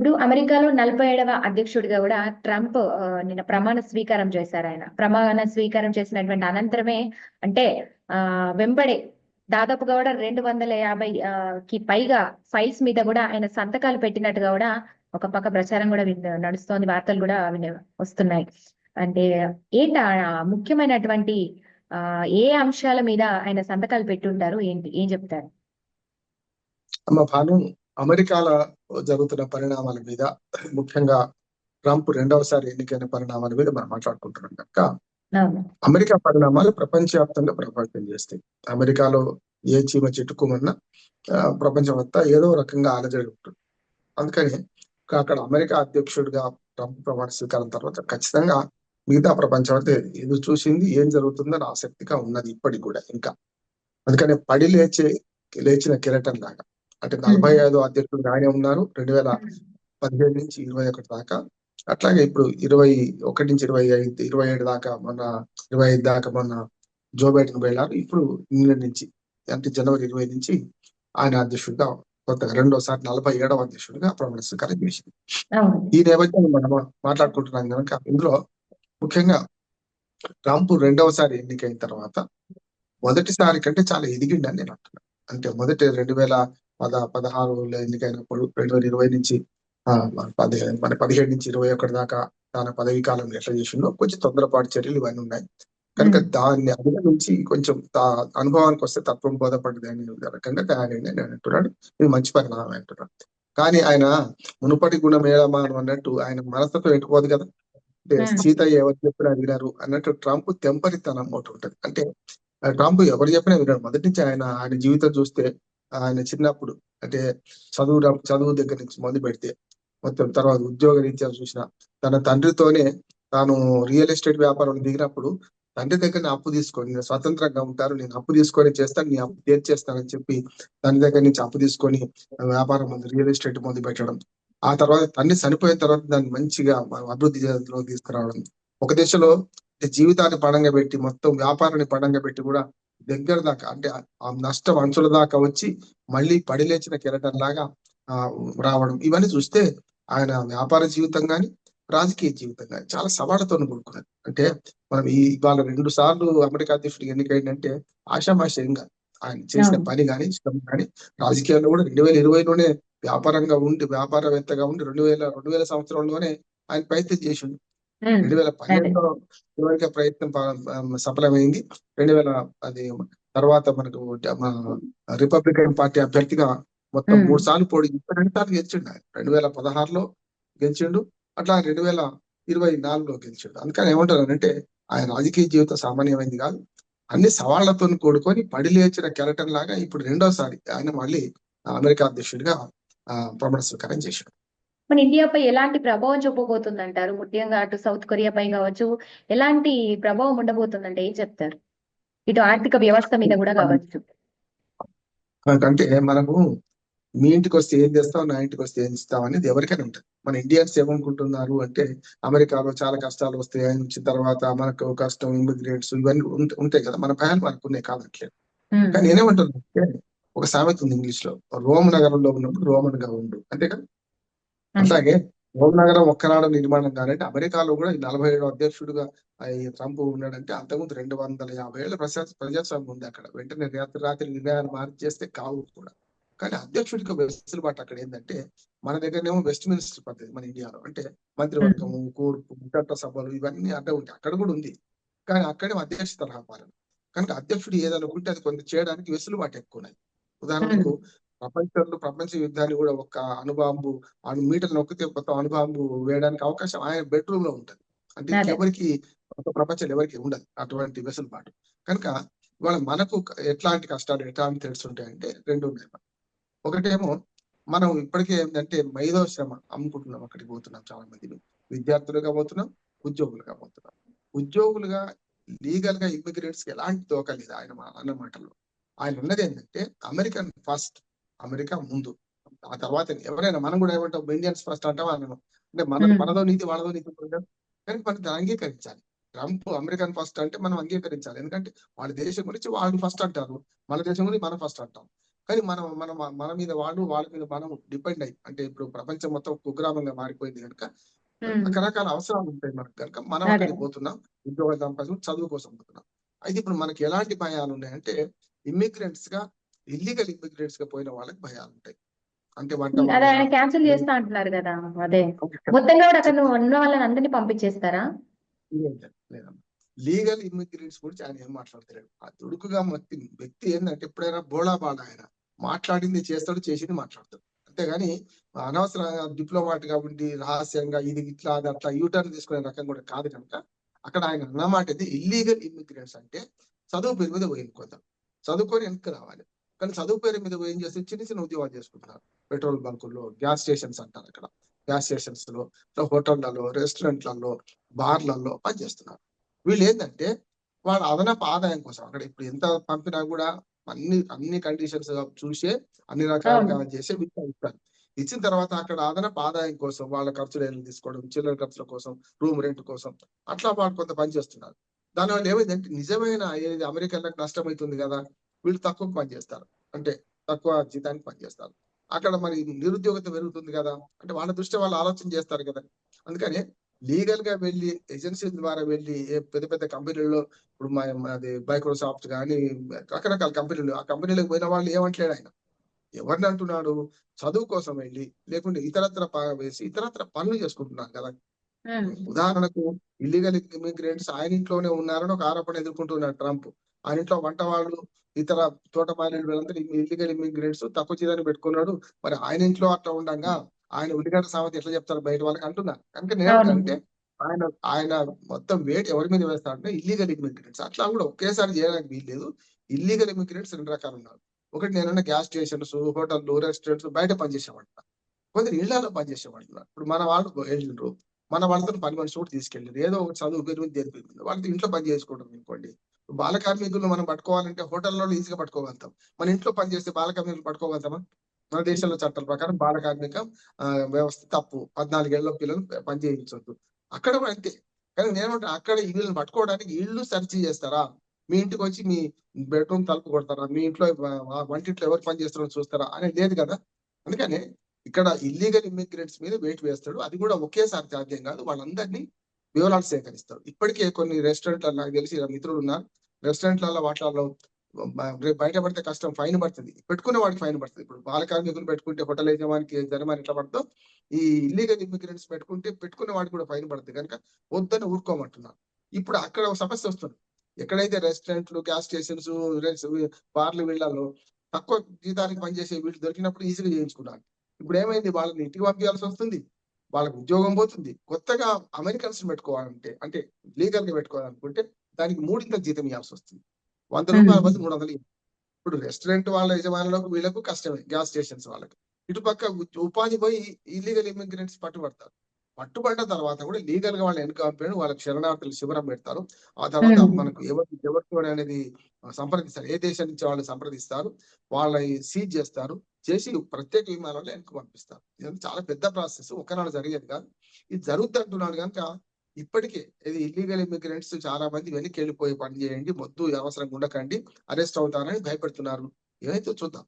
ఇప్పుడు అమెరికాలో నలభై ఏడవ అధ్యక్షుడిగా కూడా ట్రంప్ నిన్న ప్రమాణ స్వీకారం చేశారు ఆయన. ప్రమాణ స్వీకారం చేసినటువంటి అనంతరమే అంటే ఆ వెంబడే దాదాపుగా కూడా రెండు వందల యాభై కి పైగా ఫైల్స్ మీద కూడా ఆయన సంతకాలు పెట్టినట్టుగా కూడా ఒక పక్క ప్రచారం కూడా నడుస్తోంది. వార్తలు కూడా వస్తున్నాయి. అంటే ఏంట ముఖ్యమైనటువంటి ఆ ఏ అంశాల మీద ఆయన సంతకాలు పెట్టుంటారు? ఏంటి ఏం చెప్తారు? అమ్మ భాను అమెరికాలో జరుగుతున్న పరిణామాల మీద ముఖ్యంగా ట్రంప్ రెండవసారి ఎన్నికైన పరిణామాల మీద మనం మాట్లాడుకుంటున్నాం కనుక అమెరికా పరిణామాలు ప్రపంచవ్యాప్తంగా ప్రభావితం చేస్తాయి. అమెరికాలో ఏ చీమ చెట్టుకోమన్నా ఆ, ప్రపంచమంతా ఏదో రకంగా అలజడి ఉంటుంది. అందుకని అక్కడ అమెరికా అధ్యక్షుడిగా ట్రంప్ ప్రమాణ స్వీకారం తర్వాత ఖచ్చితంగా మిగతా ప్రపంచం అయితే ఎదురు చూసింది ఏం జరుగుతుందని ఆసక్తిగా ఉన్నది ఇప్పటికి కూడా ఇంకా. అందుకని పడి లేచే లేచిన కిరీటం లాగా. అంటే నలభై ఐదు అధ్యక్షుడు ఆయన ఉన్నారు. రెండు వేల పదిహేడు నుంచి ఇరవై ఒకటి దాకా. అట్లాగే ఇప్పుడు ఇరవై ఒకటి నుంచి ఇరవై ఐదు ఇరవై ఏడు దాకా మొన్న ఇరవై ఐదు దాకా మొన్న జో బైడెన్ వెళ్ళారు. ఇప్పుడు ఇంగ్లాండ్ నుంచి అంటే జనవరి ఇరవై నుంచి ఆయన అధ్యక్షుడిగా కొత్తగా రెండోసారి నలభై ఏడవ అధ్యక్షుడిగా ప్రమాణ స్వీకారం చేసింది ఈ నేపథ్యంలో మనం మాట్లాడుకుంటున్నాం కనుక ఇందులో ముఖ్యంగా ట్రంప్ రెండవసారి ఎన్నికైన తర్వాత మొదటిసారి కంటే చాలా ఎదిగిండని నేను అంటున్నాను అంటే మొదటి రెండు వేల పద పదహారులో ఎన్నికైనప్పుడు రెండు వేల ఇరవై నుంచి ఆ, మన పది మన పదిహేడు నుంచి ఇరవై ఒకటి దాకా తన పదవీ కాలం ఎట్లా చేసిండో కొంచెం తొందరపాటు చర్యలు ఇవన్నీ ఉన్నాయి. కనుక. దాన్ని అధిగమించి కొంచెం అనుభవానికి వస్తే తత్వం బోధపడ్డది అని రకంగా తయారైంది అని నేను అంటున్నాడు ఇది మంచి పరిణామం అంటున్నాడు కానీ ఆయన మునుపటి గుణం ఏలమానం అన్నట్టు ఆయన మనస్తత్వం ఎట్టుకోదు కదా. సీత ఎవరు చెప్పినా వినరు అన్నట్టు ట్రంప్ తెంపరితనం ఒకటి ఉంటది. అంటే ట్రంప్ ఎవరు చెప్పినా వినడు మొదటి నుంచి ఆయన ఆయన జీవితం చూస్తే ఆయన చిన్నప్పుడు అంటే చదువు చదువు దగ్గర నుంచి మొదలు పెడితే మొత్తం తర్వాత ఉద్యోగ రీత్యా చూసిన తన తండ్రితోనే తాను రియల్ ఎస్టేట్ వ్యాపారంలో దిగినప్పుడు తండ్రి దగ్గర అప్పు తీసుకొని నేను స్వతంత్రంగా ఉంటారు నేను అప్పు తీసుకొని చేస్తాను నీ అప్పు తీర్చేస్తానని చెప్పి తండ్రి దగ్గర నుంచి అప్పు తీసుకొని వ్యాపారం ముందు రియల్ ఎస్టేట్ మొదలు పెట్టడం. ఆ తర్వాత తండ్రి చనిపోయిన తర్వాత దాన్ని మంచిగా అభివృద్ధి చేతిలో తీసుకురావడం. ఒక దశలో జీవితాన్ని పడంగా పెట్టి మొత్తం వ్యాపారాన్ని పడంగా పెట్టి కూడా దగ్గర దాకా అంటే ఆ- నష్టం అంచుల దాకా వచ్చి మళ్ళీ పడిలేచిన కెరటం లాగా ఆ, రావడం ఇవన్నీ చూస్తే ఆయన వ్యాపార జీవితం గాని రాజకీయ జీవితం గాని చాలా సవాళ్ళతో కూడుకున్నది అంటే మనం ఈ ఇవాళ రెండు సార్లు అమెరికా అధ్యక్షుడు ఎన్నికైందంటే ఆషామాషయం కాదు ఆయన చేసిన. పని కానీ ఇష్టం కానీ రాజకీయాల్లో కూడా రెండు వేల ఇరవైలోనే వ్యాపారంగా ఉండి వ్యాపారవేత్తగా ఉండి రెండు వేల రెండు వేల సంవత్సరంలోనే ఆయన ప్రయత్నం చేసిండు. రెండు వేల పన్నెండులో చివరికి ప్రయత్నం సఫలమైంది. రెండు వేల అది తర్వాత మనకు మన రిపబ్లికన్ పార్టీ అభ్యర్థిగా మొత్తం. మూడు సార్లు పోటీ చేసి రెండు సార్లు గెలిచిండు ఆయన. రెండు వేల పదహారులో గెలిచిండు అట్లా రెండు వేల ఇరవై నాలుగులో గెలిచిండు. అందుకని ఏమంటారు అంటే ఆయన రాజకీయ జీవితం సామాన్యమైంది కాదు. అన్ని సవాళ్ళతో కూడుకొని పడి లేచిన కెరటన్ లాగా ఇప్పుడు రెండోసారి ఆయన మళ్ళీ అమెరికా అధ్యక్షుడిగా ఆ, ప్రమాణ స్వీకారం చేశాడు. మన ఇండియాపై ఎలాంటి ప్రభావం చూపబోతుంది అంటారు ముఖ్యంగా అటు సౌత్ కొరియాపై కావచ్చు. ఎలాంటి ప్రభావం ఉండబోతుందంటే ఏం చెప్తారు? ఇటు ఆర్థిక వ్యవస్థ మీద కూడా కావచ్చు. అంటే మనకు మీ ఇంటికి వస్తే ఏం చేస్తావు నా ఇంటికి వస్తే ఏం ఇస్తావు అనేది ఎవరికైనా ఉంటుంది. మన ఇండియన్స్ ఏమనుకుంటున్నారు అంటే అమెరికాలో చాలా కష్టాలు వస్తాయి. ఆయన తర్వాత మనకు కష్టం ఇమిగ్రేట్స్ ఇవన్నీ ఉంట- ఉంటాయి కదా. మన భయాలు మనకు ఉన్నాయి కాదట్లేదు. కానీ నేనేమంటున్నాను అంటే ఒక సామెత ఉంది ఇంగ్లీష్లో రోమ్ నగరంలో ఉన్నప్పుడు రోమన్గా ఉండు. అంతే కదా? అట్లాగే రోమ్ నగరం ఒక్కనాడు నిర్మాణం కానంటే అమెరికాలో కూడా ఈ నలభై ఏడు అధ్యక్షుడుగా ట్రంప్ ఉన్నాడంటే అంతకుముందు రెండు వందల యాభై ఏళ్ళ ప్రజా ప్రజాస్వామ్యం ఉంది అక్కడ. వెంటనే రాత్రి రాత్రి నిర్ణయాలు మార్చేస్తే కావు కూడా. కానీ అధ్యక్షుడికి వెసులుబాటు అక్కడ ఏంటంటే మన దగ్గరనేమో వెస్ట్ మినిస్టర్ పద్ధతి మన ఇండియాలో. అంటే మంత్రివర్గము కూర్పు చట్ట సభలు ఇవన్నీ అడ్డ ఉంటాయి. అక్కడ కూడా ఉంది. కానీ అక్కడే అధ్యక్ష తరహా పాలన. కనుక అధ్యక్షుడు ఏదనుకుంటే అది కొంత చేయడానికి వెసులుబాటు ఎక్కువ ఉన్నది ఉదాహరణకు ప్రపంచంలో ప్రపంచ యుద్ధాన్ని కూడా ఒక అణుబాంబు అణు మీటర్ నొక్కితే మొత్తం అణుబాంబు వేయడానికి అవకాశం ఆయన బెడ్రూమ్లో ఉంటది. అంటే. ఎవరికి ప్రపంచంలో ఎవరికి ఉండదు అటువంటి వెసులుబాటు. కనుక ఇవాళ మనకు ఎట్లాంటి కష్టాలు ఎట్లాంటి తెలుసుంటాయంటే రెండు ఉన్నాయి. ఒకటేమో మనం ఇప్పటికే ఏంటంటే మైదో శ్రమ అమ్ముకుంటున్నాం అక్కడికి పోతున్నాం చాలా మంది విద్యార్థులుగా పోతున్నాం ఉద్యోగులుగా పోతున్నాం. ఉద్యోగులుగా లీగల్గా ఇమిగ్రెంట్స్ ఎలాంటి దోకా లేదు ఆయన అన్న మాటల్లో. ఆయన ఉన్నది ఏంటంటే అమెరికన్ ఫస్ట్ అమెరికా ముందు. ఆ తర్వాత ఎవరైనా మనం కూడా ఏమంటాం ఇండియన్స్ ఫస్ట్ అంటాం అన్నాను అంటే మన. మనదో నీతి వాళ్ళదో నీతి. కానీ మనం దాన్ని అంగీకరించాలి. ట్రంప్ అమెరికన్ ఫస్ట్ అంటే మనం అంగీకరించాలి. ఎందుకంటే వాళ్ళ దేశం గురించి వాళ్ళు ఫస్ట్ అంటారు. మన దేశం గురించి మనం ఫస్ట్ అంటాం. కానీ మనం మన మన మీద వాళ్ళు వాళ్ళ మీద మనం డిపెండ్ అయ్యి అంటే ఇప్పుడు ప్రపంచం మొత్తం కుగ్రామంగా మారిపోయింది కనుక రకరకాల అవసరాలు ఉంటాయి మనకు కనుక మనం. అక్కడికి పోతున్నాం. ఉద్యోగ సంపాదించడం చదువు కోసం పోతున్నాం. అయితే ఇప్పుడు మనకి ఎలాంటి భయాలు ఉన్నాయంటే ఇమ్మిగ్రెంట్స్గా ఇల్లీగల్ ఇమ్మిగ్రెంట్స్గా పోయిన వాళ్ళకి భయాలు ఉంటాయి. అంటే వంట అదే ఆయన వాళ్ళ- క్యాన్సిల్ చేస్తా అంటున్నారు కదా అదే. మొత్తంగా కూడా అక్కడ ఉన్న వాళ్ళని అందరినీ పంపించేస్తారా? లీగల్ ఇమ్మిగ్రెంట్స్ గురించి ఆయన ఏం మాట్లాడతలేడు. ఆ దుడుకుగా మత్తి వ్యక్తి ఏంటంటే ఎప్పుడైనా బోళా బాడా ఆయన. మాట్లాడింది చేస్తాడు చేసింది మాట్లాడతాడు. అంతేగాని అనవసరంగా డిప్లొమాట్గా ఉండి రహస్యంగా ఇది ఇట్లా అది అట్లా యూటర్న్ తీసుకునే రకం కూడా కాదు కనుక అక్కడ ఆయన అన్నమాట ఇది ఇల్లీగల్ ఇమ్మిగ్రెంట్స్ అంటే చదువు పేరు మీద పోయింది కొంత చదువుకొని వెనక్కి రావాలి? కానీ చదువు పేరు మీద ఏం చేస్తే చిన్న చిన్న ఉద్యోగాలు చేసుకుంటున్నారు. పెట్రోల్ బంకుల్లో గ్యాస్ స్టేషన్స్ అంటారు అక్కడ గ్యాస్ స్టేషన్స్లో హోటళ్ళలో రెస్టారెంట్లలో బార్లలో పనిచేస్తున్నారు వీళ్ళు ఏంటంటే వాళ్ళ అదనపు ఆదాయం కోసం అక్కడ ఇప్పుడు ఎంత పంపినా కూడా అన్ని అన్ని కండిషన్స్ చూసే అన్ని రకాలుగా చేసే ఇస్తారు ఇచ్చిన తర్వాత అక్కడ అదనపు ఆదాయం కోసం వాళ్ళ ఖర్చులు ఏమైనా తీసుకోవడం చిల్లర ఖర్చుల కోసం రూమ్ రెంట్ కోసం అట్లా వాళ్ళు కొంత పని చేస్తున్నారు. దానివల్ల ఏమైందంటే నిజమైన ఏది అమెరికన్లకు నష్టం అవుతుంది కదా వీళ్ళు తక్కువ పని చేస్తారు అంటే తక్కువ జీతానికి పని చేస్తారు అక్కడ మరి నిరుద్యోగత పెరుగుతుంది కదా. అంటే వాళ్ళ దృష్టి వాళ్ళు ఆలోచన చేస్తారు కదా. అందుకని లీగల్గా వెళ్ళి ఏజెన్సీల ద్వారా వెళ్ళి ఏ పెద్ద పెద్ద కంపెనీల్లో ఇప్పుడు అది మైక్రోసాఫ్ట్ కానీ రకరకాల కంపెనీలు ఆ కంపెనీలకు పోయిన వాళ్ళు ఏమంటలేడు ఆయన. ఎవరిని అంటున్నాడు? చదువు కోసం వెళ్ళి లేకుంటే ఇతరత్ర వేసి ఇతరత్ర పనులు చేసుకుంటున్నారు కదా. ఉదాహరణకు ఇల్లీగల్ ఇమిగ్రెంట్స్ ఆయన ఇంట్లోనే ఉన్నారని ఒక ఆరోపణ ఎదుర్కొంటున్నాడు ట్రంప్. ఆయన ఇంట్లో వంట వాళ్ళు ఇతర తోటమాలీలు వీళ్ళంతా ఇల్లీగల్ ఇమిగ్రెంట్స్ తక్కువ జీతాన్ని పెట్టుకున్నాడు. మరి ఆయన ఇంట్లో అట్లా ఉండగా ఆయన ఉల్లిగడ్డ సామెత ఎట్లా చెప్తారు బయట వాళ్ళకి అంటున్నారు కనుక నేనేంటంటే ఆయన ఆయన మొత్తం వెయిట్ ఎవరి మీద వేస్తాడంటే ఇల్లీగల్ ఇమిగ్రెంట్స్ అట్లా కూడా ఒకేసారి చేయడానికి వీల్లేదు ఇల్లీగల్ ఇమిగ్రెంట్స్ రెండు రకాలు ఉన్నారు. ఒకటి నేనన్నా గ్యాస్ స్టేషన్స్ హోటల్లు రెస్టారెంట్స్ బయట పనిచేసేవాడు కొందరు ఇళ్ళలో పనిచేసేవాళ్ళు ఇప్పుడు మన వాళ్ళు వెళ్ళిండ్రు మన వాళ్ళతో పని మనిషి కూడా తీసుకెళ్ళారు ఏదో ఒక చదువు పేరు మీద దేని పేరు మీద వాళ్ళతో ఇంట్లో పని చేసుకోవడం అనుకోండి. బాల కార్మికులను మనం పట్టుకోవాలంటే హోటల్లో ఈజీగా పట్టుకోగలుగుతాం. మన ఇంట్లో పని చేస్తే బాల కార్మికులు పట్టుకోగలుగుతామా? మన దేశంలో చట్టాల ప్రకారం బాల కార్మిక వ్యవస్థ తప్పు. పద్నాలుగేళ్ళ పిల్లలు పనిచేయించొద్దు అక్కడ అంతే. కానీ నేనంటే అక్కడ వీళ్ళని పట్టుకోవడానికి ఇల్లు సెర్చ్ చేస్తారా? మీ ఇంటికి వచ్చి మీ బెడ్రూమ్ తలుపు కొడతారా? మీ ఇంట్లో వంటింట్లో ఎవరు పని చేస్తారో చూస్తారా? అనేది లేదు కదా. అందుకనే ఇక్కడ ఇల్లీగల్ ఇమ్మిగ్రెంట్స్ మీద వెయిట్ వేస్తాడు. అది కూడా ఒకేసారి సాధ్యం కాదు. వాళ్ళందరినీ వివరాలు సేకరిస్తాడు. ఇప్పటికే కొన్ని రెస్టారెంట్లు నాకు తెలిసి మిత్రులు ఉన్నారు. రెస్టారెంట్లలో వాటిలలో రేపు బయట పడితే కష్టం ఫైన్ పడుతుంది. పెట్టుకునే వాడికి ఫైన్ పడుతుంది. ఇప్పుడు బాల కార్మికులు పెట్టుకుంటే హోటల్ యజమానికి జరిమానా ఎట్లా పడుతుందో ఈ ఇల్లీగల్ ఇమిగ్రెంట్స్ పెట్టుకుంటే పెట్టుకునే వాడికి కూడా ఫైన్ పడుతుంది. కనుక వద్దని ఊరుకోమంటున్నారు. ఇప్పుడు అక్కడ ఒక సమస్య వస్తుంది. ఎక్కడైతే రెస్టారెంట్లు గ్యాస్ స్టేషన్స్ బార్లు వీళ్ళలో తక్కువ జీతానికి పనిచేసే వీళ్ళు దొరికినప్పుడు ఈజీగా చేయించుకున్నారు ఇప్పుడు ఏమైంది? వాళ్ళని ఇంటికి పంపించాల్సి వస్తుంది. వాళ్ళకి ఉద్యోగం పోతుంది. కొత్తగా అమెరికన్స్ పెట్టుకోవాలంటే అంటే లీగల్గా పెట్టుకోవాలనుకుంటే దానికి మూడింత జీతం ఇవ్వాల్సి వస్తుంది. వంద రూపాయల బదులు మూడు వందలు. ఇప్పుడు రెస్టారెంట్ వాళ్ళ యజమానులకు వీళ్ళకు కష్టమే గ్యాస్ స్టేషన్స్ వాళ్ళకి. ఇటు పక్క ఉ- ఉపాధి పోయి ఇల్లీగల్ ఇమిగ్రెంట్స్ పట్టుబడతారు. పట్టుబడ్డ తర్వాత కూడా లీగల్గా వాళ్ళు వెనుక పంపాడు వాళ్ళకి శరణార్థులు శిబిరం పెడతారు. ఆ తర్వాత Hmm. మనకు ఎవరు ఎవరితో అనేది సంప్రదిస్తారు. ఏ దేశం నుంచి వాళ్ళు సంప్రదిస్తారు వాళ్ళ సీజ్ చేస్తారు చేసి ప్రత్యేక విమానాల్లో వెనక్కి పంపిస్తారు. ఇదంతా చాలా పెద్ద ప్రాసెస్. ఒకనాడు జరిగేది కాదు. ఇది జరుగుతుంది అంటున్నాడు కనుక ఇప్పటికే ఇది ఇల్లీగల్ ఇమిగ్రెంట్స్ చాలా మంది వెనక్కి వెళ్ళిపోయి పని చేయండి మొద్దు అవసరం ఉండకండి అరెస్ట్ అవుతారని భయపెడుతున్నారు. ఏమైతే చూద్దాం.